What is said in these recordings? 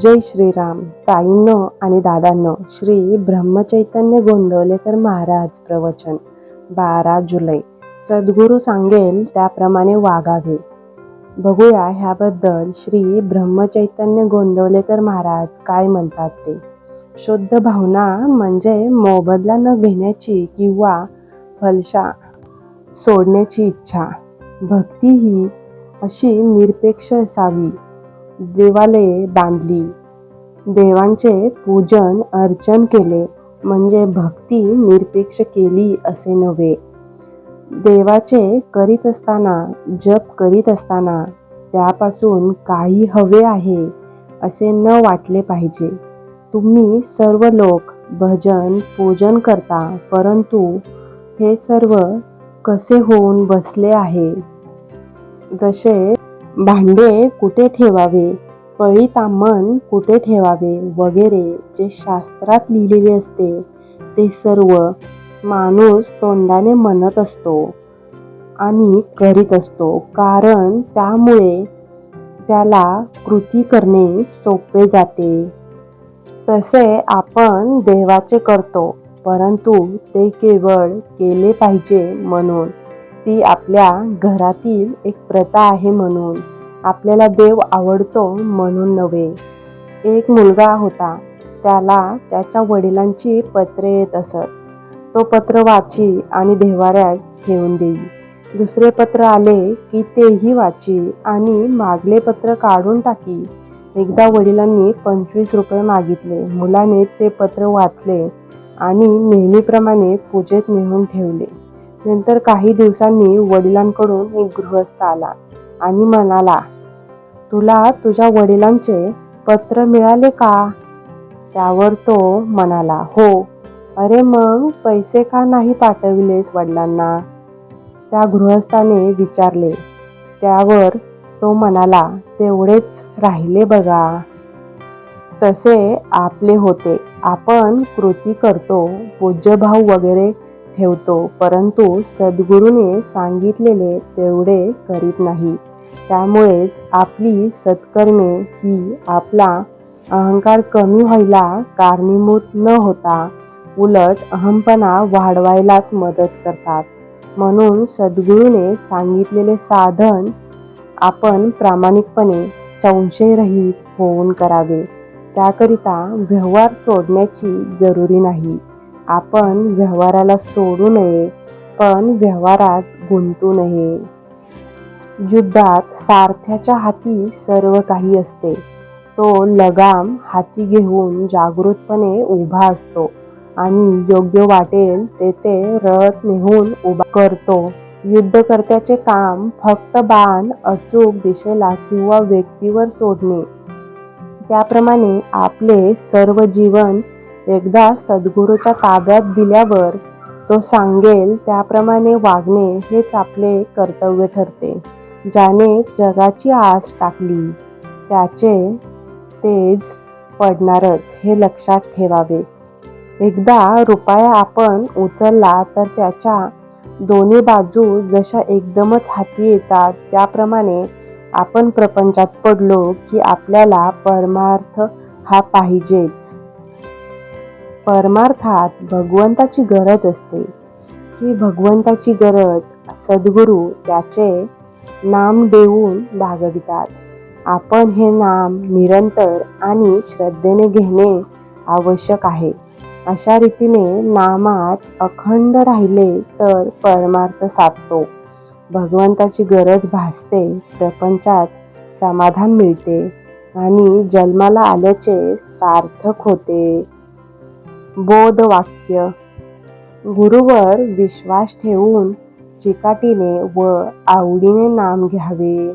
जय श्रीराम. ताईंनो आणि दादांनो श्री ब्रह्मचैतन्य गोंदवलेकर महाराज प्रवचन. बारा जुलै. सद्गुरू सांगेल त्याप्रमाणे वागावे. बघूया ह्याबद्दल श्री ब्रह्मचैतन्य गोंदवलेकर महाराज काय म्हणतात ते. शुद्ध भावना म्हणजे मोबदला न घेण्याची किंवा फलशा सोडण्याची इच्छा. भक्ती ही अशी निरपेक्ष असावी. देवालये बांधली. देवांचे पूजन अर्चन केले म्हणजे भक्ती निरपेक्ष केली असे नव्हे. देवाचे करीत असताना जप करीत असताना त्यापासून काही हवे आहे असे न वाटले पाहिजे. तुम्ही सर्व लोक भजन पूजन करता परंतु हे सर्व कसे होऊन बसले आहे? जसे भांडे कुठे ठेवावे? पळी तामण कुठे ठेवावे? वगैरे जे शास्त्रात लिहिलेले असते ते सर्व माणूस तोंडाने म्हणत असतो आणि करीत असतो. कारण त्यामुळे त्याला कृती करणे सोपे जाते. तसे आपण देवाचे करतो परंतु ते केवळ केले पाहिजे म्हणून. ती आपल्या घरातील एक प्रथा आहे म्हणून. आपल्याला देव आवडतो म्हणून नव्हे. एक मुलगा होता. त्याला त्याच्या वडिलांची पत्रे येत असत. तो पत्र वाची आणि देवाऱ्यात ठेवून देई. दुसरे पत्र आले की तेही वाची आणि मागले पत्र काढून टाकी. एकदा वडिलांनी पंचवीस रुपये मागितले. मुलाने ते पत्र वाचले आणि नेहमीप्रमाणे पूजेत नेऊन ठेवले. नंतर काही दिवसांनी वडिलांकडून एक गृहस्थ आला आणि म्हणाला तुला तुझ्या वडिलांचे पत्र मिळाले का? त्यावर तो म्हणाला हो. अरे मग पैसे का नाही पाठविलेस वडिलांना? त्या गृहस्थाने विचारले. त्यावर तो म्हणाला तेवढेच राहिले बघा. तसे आपले होते. आपण कृती करतो पूज्यभाव वगैरे ठेवतो परंतु सद्गुरूने सांगितलेले तेवढे करीत नाही. त्यामुळेच आपली सत्कर्मे ही आपला अहंकार कमी व्हायला कारणीभूत न होता उलट अहमपणा वाढवायलाच मदत करतात. म्हणून सद्गुरूने सांगितलेले साधन आपण प्रामाणिकपणे संशयरहित होऊन करावे. त्याकरिता व्यवहार सोडण्याची जरुरी नाही. आपण व्यवहाराला सोडू नये पण व्यवहारात गुंतू नये. युद्धात सारथ्याच्या हाती सर्व काही असते. तो लगाम हाती घेऊन जागृतपणे उभा असतो आणि योग्य वाटेल तेथे रथ नेहून उभा करतो. युद्धकर्त्याचे काम फक्त बाण अचूक दिशेला किंवा व्यक्तीवर सोडणे. त्याप्रमाणे आपले सर्व जीवन एकदा सद्गुरूच्या ताब्यात दिल्यावर तो सांगेल त्याप्रमाणे वागणे हेच आपले कर्तव्य ठरते ज्याने जगाची आस टाकली. त्याचे तेज पडणारच हे लक्षात ठेवावे. एकदा रुपया आपण उचलला तर त्याच्या दोन्ही बाजू जशा एकदमच हाती येतात त्याप्रमाणे आपण प्रपंचात पडलो की आपल्याला परमार्थ हा पाहिजेच. परमार्थात भगवंताची गरज असते. ही भगवंताची गरज सद्गुरू त्याचे नाम देऊन भागवितात. आपण हे नाम निरंतर आणि श्रद्धेने घेणे आवश्यक आहे. अशा रीतीने नामात अखंड राहिले तर परमार्थ साधतो. भगवंताची गरज भासते प्रपंचात समाधान मिळते आणि जन्माला आल्याचे सार्थक होते. बोधवाक्य. गुरुवर विश्वास ठेवून चिकाटीने व आवडीने नाम घ्यावे.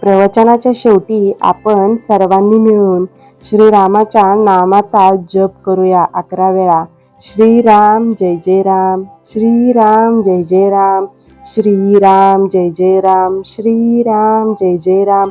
प्रवचनाच्या शेवटी आपण सर्वांनी मिळून श्रीरामाच्या नामाचा जप करूया अकरा वेळा. श्रीराम जय जय राम. श्रीराम जय जय राम. श्रीराम जय जय राम. श्रीराम जय जय राम.